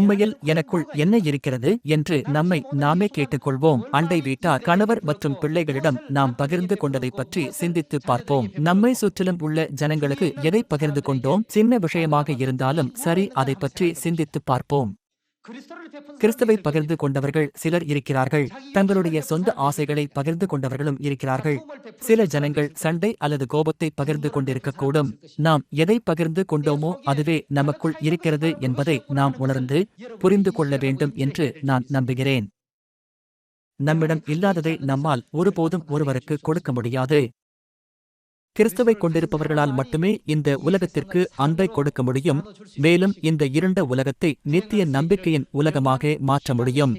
உண்மையில் எனக்குள் என்ன இருக்கிறது என்று நம்மை நாமே கேட்டுக்கொள்வோம். அண்டை வீட்டார் கணவர் மற்றும் பிள்ளைகளிடம் நாம் பகிர்ந்து கொண்டதை பற்றி சிந்தித்து பார்ப்போம். நம்மை சுற்றிலும் உள்ள ஜனங்களுக்கு எதை பகிர்ந்து கொண்டோம்? சின்ன விஷயமாக இருந்தாலும் சரி அதை பற்றி சிந்தித்து பார்ப்போம். கிறிஸ்துவை பகிர்ந்து கொண்டவர்கள் சிலர் இருக்கிறார்கள். தங்களுடைய சொந்த ஆசைகளை பகிர்ந்து கொண்டவர்களும் இருக்கிறார்கள். சில ஜனங்கள் சண்டை அல்லது கோபத்தை பகிர்ந்து கொண்டிருக்கக்கூடும் நாம் எதை பகிர்ந்து கொண்டோமோ அதுவே நமக்குள் இருக்கிறது என்பதை நாம் உணர்ந்து புரிந்து கொள்ள வேண்டும் என்று நான் நம்புகிறேன். நம்மிடம் இல்லாததை நம்மால் ஒருபோதும் ஒருவருக்கு கொடுக்க முடியாது. கிறிஸ்துவை கொண்டிருப்பவர்களால் மட்டுமே இந்த உலகத்திற்கு அன்பை கொடுக்க முடியும். மேலும் இந்த இருண்ட உலகத்தை நித்திய நம்பிக்கையின் உலகமாக மாற்ற முடியும்.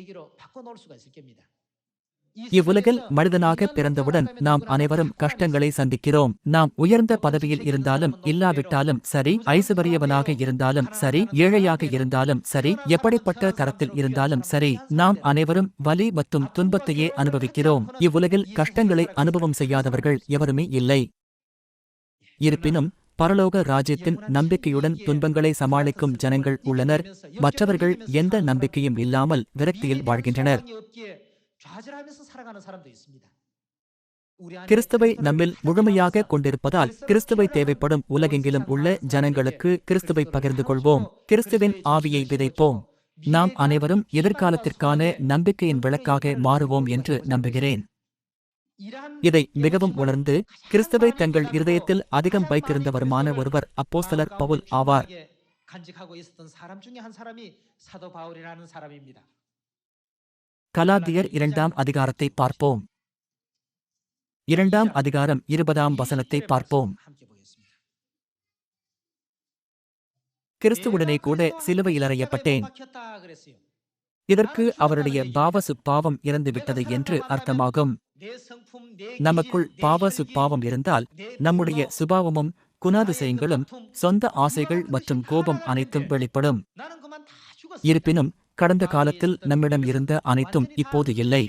இவ்வுலகில் மனிதனாக பிறந்தவுடன் நாம் அனைவரும் கஷ்டங்களை சந்திக்கிறோம். நாம் உயர்ந்த பதவியில் இருந்தாலும் இல்லாவிட்டாலும் சரி ஐசுவரியவனாக இருந்தாலும் சரி ஏழையாக இருந்தாலும் சரி எப்படிப்பட்ட தரத்தில் இருந்தாலும் சரி நாம் அனைவரும் வலி மற்றும் துன்பத்தையே அனுபவிக்கிறோம். இவ்வுலகில் கஷ்டங்களை அனுபவம் செய்யாதவர்கள் எவருமே இல்லை. இருப்பினும் பரலோக ராஜ்யத்தின் நம்பிக்கையுடன் துன்பங்களை சமாளிக்கும் ஜனங்கள் உள்ளனர். மற்றவர்கள் எந்த நம்பிக்கையும் இல்லாமல் விரக்தியில் வாழ்கின்றனர். கிறிஸ்துவை நம்மில் முழுமையாக கொண்டிருப்பதால் கிறிஸ்துவை தேவைப்படும் உலகெங்கிலும் உள்ள ஜனங்களுக்கு கிறிஸ்துவை பகிர்ந்து கொள்வோம். கிறிஸ்துவின் ஆவியை விதைப்போம். நாம் அனைவரும் எதிர்காலத்திற்கான நம்பிக்கையின் விளக்காக மாறுவோம் என்று நம்புகிறேன். இதை மிகவும் உணர்ந்து கிறிஸ்தவை தங்கள் இருதயத்தில் அதிகம் வைத்திருந்தவருமான ஒருவர் அப்போஸ்தலர் பவுல் ஆவார். கலாதியர் இரண்டாம் அதிகாரத்தை பார்ப்போம். இரண்டாம் அதிகாரம் இருபதாம் வசனத்தை பார்ப்போம். கிறிஸ்துவுடனே கூட சிலுவையில் அறையப்பட்டேன் இதற்கு அவருடைய பாவசு பாவம் இறந்துவிட்டது என்று அர்த்தமாகும். நமக்குள் பாவ சுபாவம் இருந்தால் நம்முடைய சுபாவமும் குணாதிசயங்களும் சொந்த ஆசைகள் மற்றும் கோபம் அனைத்தும் வெளிப்படும். இருப்பினும் கடந்த காலத்தில் நம்மிடம் இருந்த அனைத்தும் இப்போது இல்லை.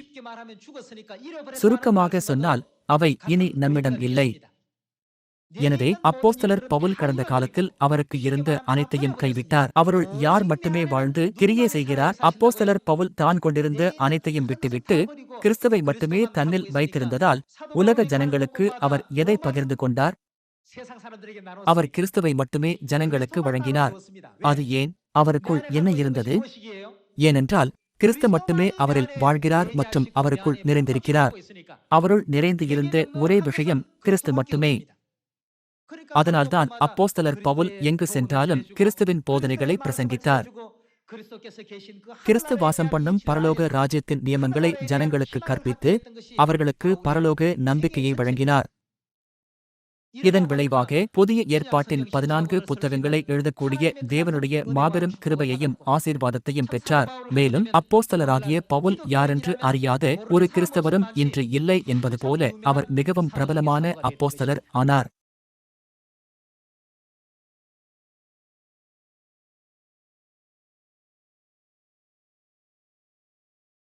சுருக்கமாக சொன்னால் அவை இனி நம்மிடம் இல்லை. எனவே அப்போஸ்தலர் பவுல் கடந்த காலத்தில் அவருக்கு இருந்த அனைத்தையும் கைவிட்டார். அவருள் யார் மட்டுமே வாழ்ந்து கிரியே செய்கிறார். அப்போஸ்தலர் பவுல் தான் கொண்டிருந்த அனைத்தையும் விட்டுவிட்டு கிறிஸ்துவை மட்டுமே தன்னில் வைத்திருந்ததால் உலக ஜனங்களுக்கு அவர் எதை பகிர்ந்து கொண்டார்? அவர் கிறிஸ்துவை மட்டுமே ஜனங்களுக்கு வழங்கினார். அது ஏன்? அவருக்குள் என்ன இருந்தது? ஏனென்றால் கிறிஸ்து மட்டுமே அவரில் வாழ்கிறார் மற்றும் அவருக்குள் நிறைந்திருக்கிறார். அவருள் நிறைந்து இருந்த ஒரே விஷயம் கிறிஸ்து மட்டுமே. அதனால்தான் அப்போஸ்தலர் பவுல் எங்கு சென்றாலும் கிறிஸ்துவின் போதனைகளை பிரசங்கித்தார். கிறிஸ்து வாசம் பண்ணும் பரலோக ராஜ்யத்தின் நியமங்களை ஜனங்களுக்கு கற்பித்து அவர்களுக்கு பரலோக நம்பிக்கையை வழங்கினார். இதன் விளைவாக புதிய ஏற்பாட்டின் பதினான்கு புத்தகங்களை எழுதக்கூடிய தேவனுடைய மாபெரும் கிருபையையும் ஆசீர்வாதத்தையும் பெற்றார். மேலும் அப்போஸ்தலராகிய பவுல் யாரென்று அறியாத ஒரு கிறிஸ்தவரும் இன்று இல்லை என்பது போல அவர் மிகவும் பிரபலமான அப்போஸ்தலர் ஆனார்.